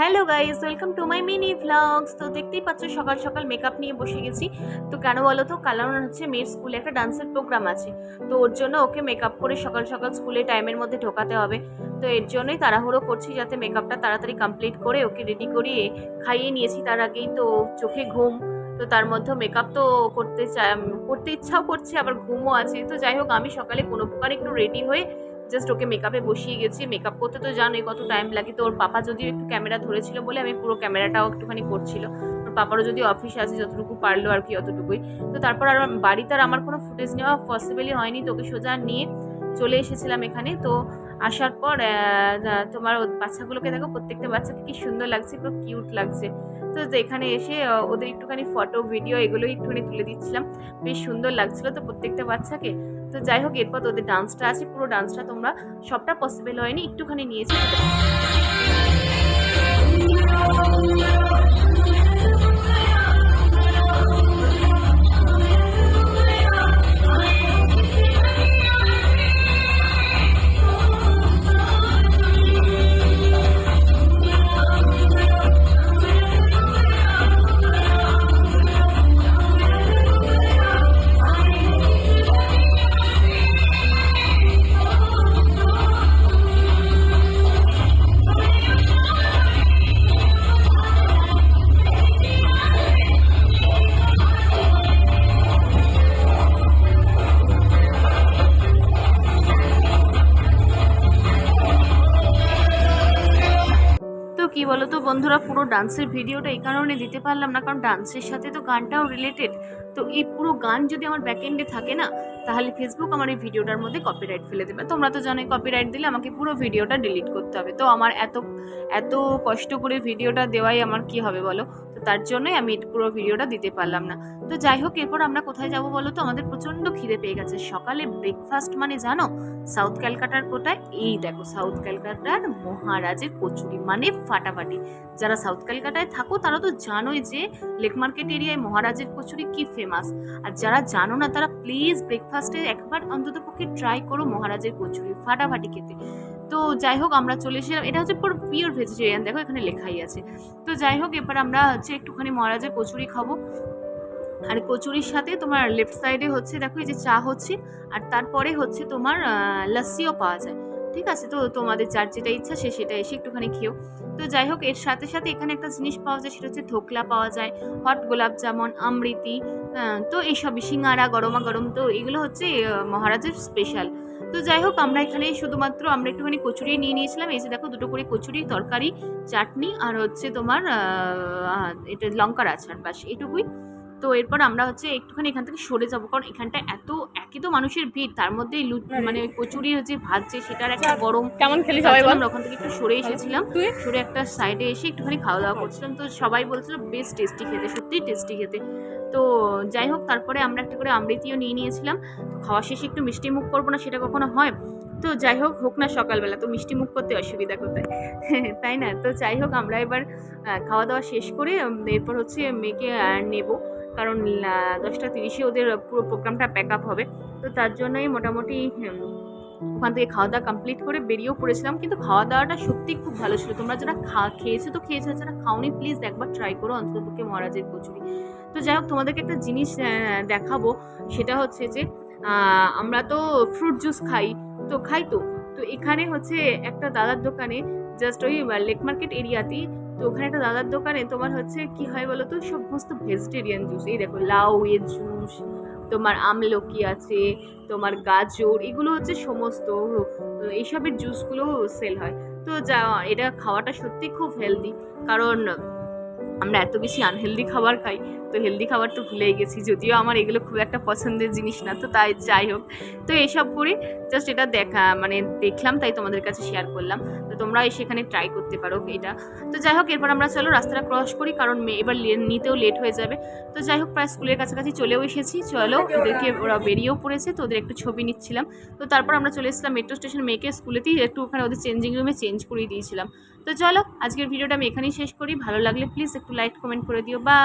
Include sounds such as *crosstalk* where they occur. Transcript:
Hello guys welcome to my mini vlogs তো দেখতেই পাচ্ছ, সকাল সকাল মেকআপ নিয়ে বসে গেছি। তো কেন বলো তো? কারণ হচ্ছে মেয়ের স্কুলে একটা ডান্সের প্রোগ্রাম আছে। তো ওর জন্য ওকে মেকআপ করে সকাল সকাল স্কুলে টাইমের মধ্যে ঢোকাতে হবে। তো এর জন্যই তাড়াহুড়ো করছি যাতে মেকআপটা তাড়াতাড়ি কমপ্লিট করে ওকে রেডি করিয়ে খাইয়ে নিয়েছি। তার আগেই তো চোখে ঘুম। তো তার মধ্যে মেকআপ তো করতে করতে ইচ্ছাও করছে, আবার ঘুমও আছে। তো যাই হোক, আমি সকালে কোনো প্রকার একটু রেডি হয়ে জাস্ট ওকে মেকআপে বসিয়ে গেছি। মেকআপ করতে তো জানোই কত টাইম লাগে। তো ওর পাপা যদিও একটু ক্যামেরা ধরেছিল বলে আমি পুরো ক্যামেরাটাও একটুখানি করছিল। ওর পাপারও যদি অফিস আছে, যতটুকু পারল আর কি অতটুকুই। তো তারপর আর বাড়িতে আর আমার কোনো ফুটেজ নেওয়া পসিবলই হয়নি। তোকে সোজা নিয়ে চলে এসেছিলাম এখানে। তো আসার পর তোমার বাচ্চাগুলোকে দেখো, প্রত্যেকটা বাচ্চাকে কি সুন্দর লাগছে, পুরো কিউট লাগছে। তো এখানে এসে ওদের একটুখানি ফটো ভিডিও এগুলোই একটুখানি তুলে দিচ্ছিলাম। বেশ সুন্দর লাগছিল তো প্রত্যেকটা বাচ্চাকে। তো যাই হোক, এরপর তোদের ডান্সটা আছে, পুরো ডান্সটা তোমরা সবটা পসিবল হয়নি, একটুখানি নিয়েছি। কি বলো তো বন্ধুরা, পুরো ডান্সের ভিডিওটা এই কারণে দিতে পারলাম না, কারণ ডান্সের সাথে তো গানটাও রিলেটেড তো এই পুরো গান যদি আমার ব্যাকএন্ডে থাকে না, তাহলে ফেসবুক আমার এই ভিডিওটার মধ্যে কপিরাইট ফেলে দেবে। তোমরা তো জানোই কপিরাইট দিলে আমাকে পুরো ভিডিওটা ডিলিট করতে হবে। তো আমার এত এত কষ্ট করে ভিডিওটা দেওয়াই আমার কি হবে বলো? তো তার জন্যই আমি পুরো ভিডিওটা দিতে পারলাম না। তো যাই হোক, এরপর আমরা কোথায় যাব বলো তো? আমাদের প্রচণ্ড খিদে পেয়ে গেছে। সকালে ব্রেকফাস্ট মানে জানো? সাউথ ক্যালকাটার কোটায়, এই দেখো সাউথ ক্যালকাটার মহারাজের কচুরি মানে ফাটাফাটি। যারা সাউথ ক্যালকাটায় থাকো, তারা তো জানোই যে লেক মার্কেট এরিয়ায় মহারাজের কচুরি কি ফেমাস আর যারা জানো না, তারা প্লিজ ব্রেকফাস্টে একবার অন্তত পক্ষে ট্রাই করো মহারাজের কচুরি ফাটাফাটি খেতে। তো যাই হোক, আমরা চলে এসেছিলাম এটা হচ্ছে পুরো পিওর ভেজিটেরিয়ান দেখো এখানে লেখাই আছে। তো যাই হোক এবার আমরা হচ্ছে একটুখানি মহারাজের কচুরি খাব। আর কচুরির সাথে তোমার লেফট সাইডে হচ্ছে, দেখো এই যে চা হচ্ছে, আর তারপরে হচ্ছে তোমার লাস্সিও পাওয়া যায়। ঠিক আছে? তো তোমাদের যার যেটা ইচ্ছা সে সেটা এসে একটুখানি খেও তো যাই হোক, এর সাথে সাথে এখানে একটা জিনিস পাওয়া যায়, সেটা হচ্ছে ধোকলা পাওয়া যায় হট গোলাপ জামুন আমৃতি তো এইসবই, সিঙ্গারা, গরমা গরম, তো এগুলো হচ্ছে মহারাজের স্পেশাল তো যাই হোক, আমরা এখানে শুধুমাত্র আমরা একটুখানি কচুরি নিয়ে নিয়েছিলাম। এই যে দেখো, দুটো করে কচুরি, তরকারি, চাটনি আর হচ্ছে তোমার এটা লঙ্কার আচার, বাস এটুকুই তো এরপর আমরা হচ্ছে একটুখানি এখান থেকে সরে যাব। কারণ এখানটা এত একই তো মানুষের ভিড় তার মধ্যেই লুট মানে ওই কচুরি যে ভাজছে সেটার একটা গরম। কেমন খেলি সবাই আমরা ওখান থেকে একটু সরে এসেছিলাম। সরে একটা সাইডে এসে একটুখানি খাওয়া দাওয়া করছিলাম। তো সবাই বলছিল বেশ টেস্টি খেতে সত্যিই টেস্টি খেতে। তো যাই হোক তারপরে আমরা একটা করে আমৃতিও নিয়ে নিয়েছিলাম। খাওয়া শেষে একটু মিষ্টি মুখ করব না সেটা কখনো হয়? তো যাই হোক হোক না সকালবেলা তো মিষ্টি মুখ করতে অসুবিধা কোথায়? *laughs* তাই না? তো যাই হোক আমরা এবার খাওয়া দাওয়া শেষ করে এরপর হচ্ছে মেয়েকে নেব। কারণ দশটা তিরিশে ওদের পুরো প্রোগ্রামটা প্যাক আপ হবে। তো তার জন্যই মোটামুটি ওখান থেকে খাওয়া দাওয়া কমপ্লিট করে বেরিয়েও পড়েছিলাম। কিন্তু খাওয়া দাওয়াটা সত্যি খুব ভালো ছিল। তোমরা যারা খা, খেয়েছো তো খেয়েছো, যারা খাওনি প্লিজ একবার ট্রাই করো অন্ততপক্ষে মহারাজের কচুরি। তো যাই হোক, তোমাদেরকে একটা জিনিস দেখাবো। সেটা হচ্ছে যে আমরা তো ফ্রুট জুস খাই, তো খাই তো। তো এখানে হচ্ছে একটা দাদার দোকানে জাস্ট ওই লেক মার্কেট এরিয়াতেই তো ওখানে একটা দাদার দোকানে তোমার হচ্ছে কি হয় বলো তো সমস্ত ভেজিটেরিয়ান জুস এই দেখো লাউ এর জুস তোমার আমলকি আছে, তোমার গাজর, এগুলো হচ্ছে সমস্ত এইসবের জুসগুলো সেল হয়। তো যা, এটা খাওয়াটা সত্যি খুব হেলদি কারণ আমরা এত বেশি আনহেলদি খাবার খাই, তো হেলদি খাবার তো ভুলেই গেছি, যদিও আমার এগুলো খুব একটা পছন্দের জিনিস না, তো তাই যাই হোক। তো এসব করে জাস্ট এটা দেখা মানে দেখলাম, তাই তোমাদের কাছে শেয়ার করলাম। তোমরা সেখানে ট্রাই করতে পারো এটা। তো যাই হোক এরপর আমরা চলো রাস্তাটা ক্রস করি কারণ মেয়ে এবার নিতেও লেট হয়ে যাবে। তো যাই হোক প্রায় স্কুলের কাছাকাছি চলেও এসেছি। চলো ওদেরকে ওরা বেরিয়েও পড়েছে তো ওদের একটু ছবি নিচ্ছিলাম। তো তারপর আমরা চলে এসেছিলাম মেট্রো স্টেশন মেয়েকে স্কুলেতেই একটু ওখানে ওদের চেঞ্জিং রুমে চেঞ্জ করিয়ে দিয়েছিলাম। তো চলো আজকের ভিডিওটা আমি এখানেই শেষ করি। ভালো লাগলে প্লিজ একটু লাইক কমেন্ট করে দিও। বাই